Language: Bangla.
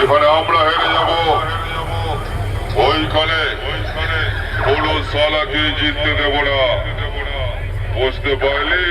যেখানে আমরা হেরে যাব। ওইখানে পুরুষ সালাকে জিততে দেব না। বুঝতে পারলি